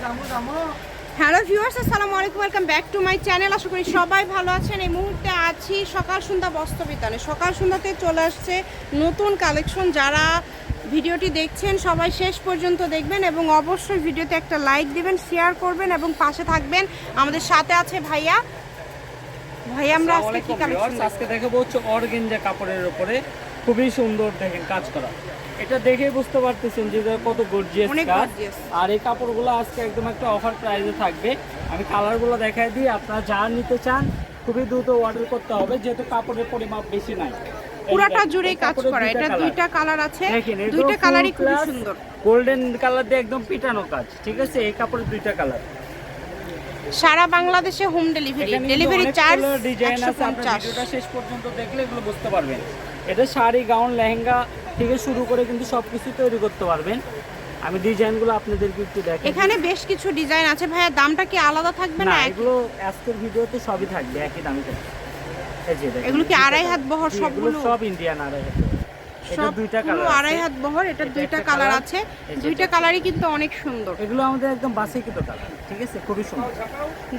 Hello viewers আসসালামু আলাইকুম welcome back to my channel. আশা করি সবাই ভালো আছেন। এই মুহূর্তে আছি সকাল সন্ধ্যা বস্ত্র বিতানে সকাল সন্ধ্যাতে চলে আসছে নতুন কালেকশন। যারা ভিডিওটি দেখছেন সবাই শেষ পর্যন্ত দেখবেন এবং অবশ্যই ভিডিওতে একটা লাইক দিবেন শেয়ার করবেন এবং পাশে থাকবেন। আমাদের সাথে আছে ভাইয়া। ভাইয়া আমরা আজকে কি কালেকশন আজকে দেখাবো হচ্ছে অর্গেঞ্জা কাপড়ের উপরে। খুবই সুন্দর দেখেন কাজ করা। এটা দেখে বুঝতে পারতেছেন যে কত গর্জিয়াস কাজ। আর এই কাপড়গুলো আজকে একদম একটা অফার প্রাইসে থাকবে। আমি কালারগুলো দেখাই দিই আপনারা যা নিতে চান খুবই দ্রুত অর্ডার করতে হবে যেহেতু কাপড়ের পরিমাপ বেশি নাই। পুরাটা জুড়েই কাজ করা এটা দুইটা কালার আছে দুইটা কালারই খুবই সুন্দর। গোল্ডেন কালার দিয়ে একদম পিটানো কাজ ঠিক আছে? এই কাপড়ের দুইটা কালার সারা বাংলাদেশে home delivery delivery charge design আছে আপনি পঞ্চাশ। ভিডিওটা শেষ পর্যন্ত দেখলে এগুলো বুঝতে পারবেন। এটা শাড়ি গাউন লেহেঙ্গা থেকে শুরু করে কিন্তু সব কিছু তৈরি করতে পারবেন। আমি ডিজাইনগুলো আপনাদেরকে একটু দেখাই। এখানে বেশ কিছু ডিজাইন আছে। ভাইয়া দামটা কি আলাদা থাকবে না এগুলো আজকের ভিডিওতে সবই থাকবে একই দামে থাকবে। এই যে দেখেন, এগুলো কি আড়াই হাত বহর সবগুলো? সব ইন্ডিয়ান আড়াই হাত সব দুইটা পুরো আড়াই হাত বহর এটা দুইটা কালার আছে। দুইটা কালারই কিন্তু অনেক সুন্দর। এগুলো আমাদের একদম কালার ঠিক আছে? খুবই সুন্দর।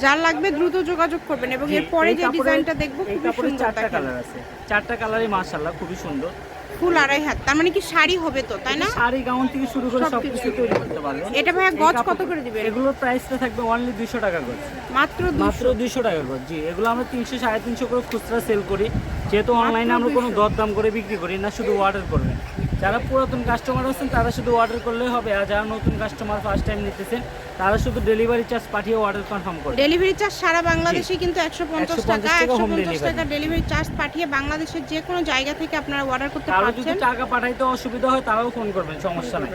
যার লাগবে দ্রুত যোগাযোগ করবেন এবং এরপরে যে ডিজাইনটা দেখব এই খুবই সুন্দর চারটা কালার আছে। চারটা কালারই মাশাআল্লাহ খুবই সুন্দর। ফুল আড়াই হাত তার মানে কি শাড়ি হবে তো তাই না? শাড়ি গাউন থেকে শুরু করে সবকিছু। তৈরি করতে পারবেন। এটা ভাইয়া গজ কত করে দিবেন? এগুলোর প্রাইসটা থাকবে অনলি দুইশো টাকা করে মাত্র মাত্র দুশো দুইশো টাকা করে জি। এগুলো আমরা তিনশো সাড়ে তিনশো করে খুচরা সেল করি। যেহেতু অনলাইনে আমরা কোনো 200 দরদাম করে বিক্রি করি না শুধু অর্ডার করবেন যারা পুরাতন কাস্টমার আছেন তারা শুধু অর্ডার করলেই হবে আর যারা নতুন কাস্টমার ফার্স্ট টাইম নিতেছেন তারা শুধু ডেলিভারি চার্জ পাঠিয়ে অর্ডার কনফার্ম করবে। ডেলিভারি চার্জ সারা বাংলাদেশে কিন্তু একশো পঞ্চাশ টাকা একশো পঞ্চাশ টাকা ডেলিভারি চার্জ পাঠিয়ে বাংলাদেশের যে কোনো জায়গা থেকে আপনারা অর্ডার করতে কারও যদি টাকা পাঠাইতে অসুবিধা হয় তারাও ফোন করবেন সমস্যা নেই।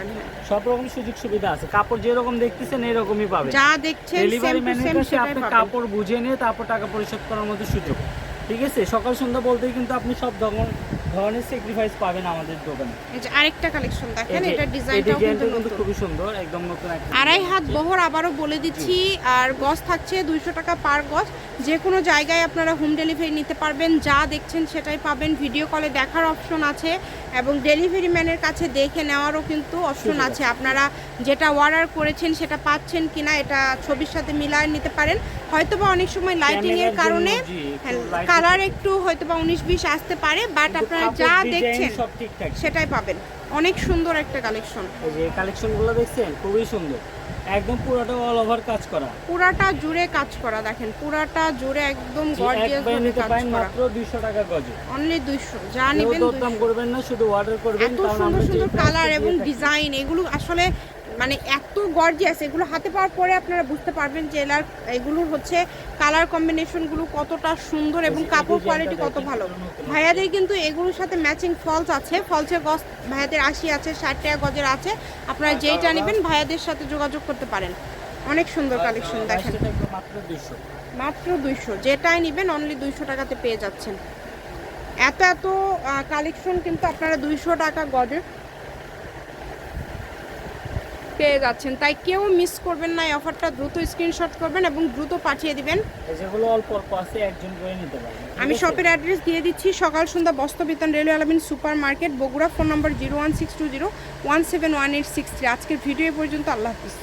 সব রকম সুযোগ সুবিধা আছে। কাপড় যেরকম দেখতেছেন এরকমই পাবেন। যা দেখছেন ডেলিভারি ম্যানের সেম কাছে আপনি কাপড় বুঝে নিয়ে তারপর টাকা পরিশোধ করার মতো সুযোগ। ঠিক আছে? সকাল সন্ধ্যা বলতেই কিন্তু আপনি সব ধরন ধরনের স্যাক্রিফাইস পাবেন আমাদের দোকানে। এই যে আরেকটা কালেকশন দেখেন এটা ডিজাইনটাও ডিজাইনটা কিন্তু খুবই সুন্দর একদম নতুন আড়াই হাত বহর আবারও বলে দিচ্ছি আর গজ থাকছে দুইশো টাকা পার গজ যে কোনো জায়গায় আপনারা হোম ডেলিভারি নিতে পারবেন যা দেখছেন সেটাই পাবেন। ভিডিও কলে দেখার অপশন আছে এবং ডেলিভারি ম্যানের কাছে দেখে নেওয়ারও কিন্তু অপশন আছে। আপনারা যেটা অর্ডার করেছেন সেটা পাচ্ছেন কিনা এটা ছবির সাথে মিলায় নিতে পারেন। হয়তোবা অনেক সময় লাইটিং এর কারণে জি, একটু কালার একটু হয়তোবা উনিশ বিশ আসতে পারে বাট আপনারা যা দেখছেন সেটাই পাবেন। অনেক সুন্দর একটা কালেকশন এই যে কালেকশনগুলো দেখছেন খুবই সুন্দর। একদম পুরোটা অল ওভার কাজ করা। পুরাটা জুড়ে কাজ করা দেখেন পুরাটা জুড়ে একদম গর্জিয়াস ভাবে কাজ করা। মাত্র দুইশো টাকা গজে। অনলি 200 যা নেবেন 200 করবেন না শুধু অর্ডার করবেন এত সুন্দর সুন্দর কালার এবং ডিজাইন এগুলো আসলে মানে এত গর্জিয়াস এগুলো হাতে পাওয়ার পরে আপনারা বুঝতে পারবেন যে এলার এগুলোর হচ্ছে কালার কম্বিনেশনগুলো কতটা সুন্দর এবং কাপড় কোয়ালিটি কত ভালো। ভাইয়াদের কিন্তু এগুলোর সাথে ম্যাচিং ফলস আছে ফলসের গজ ভাইয়াদের আশি আছে ষাট টাকা গজের আছে। আপনারা যেইটা নেবেন ভাইয়াদের সাথে যোগাযোগ করতে পারেন। অনেক সুন্দর কালেকশন দেখেন। টা থাকবে মাত্র দুইশো। যেটাই নেবেন অনলি দুইশো টাকাতে পেয়ে যাচ্ছেন। এত এত কালেকশন কিন্তু আপনারা দুইশো টাকা গজে পেয়ে যাচ্ছেন। তাই কেউ মিস করবেন না এই অফারটা দ্রুত স্ক্রিনশট করবেন এবং দ্রুত পাঠিয়ে দিবেন। এই যেগুলো অল্প অল্প আছে একজন করে নিতে পারবেন আমি শপের অ্যাড্রেস দিয়ে দিচ্ছি Sakal Sandhya Bastrabitan railway Alamin super market Bogura phone number zero one six two zero one seven one eight six three আজকের ভিডিও পর্যন্ত আল্লাহ হাফিজ।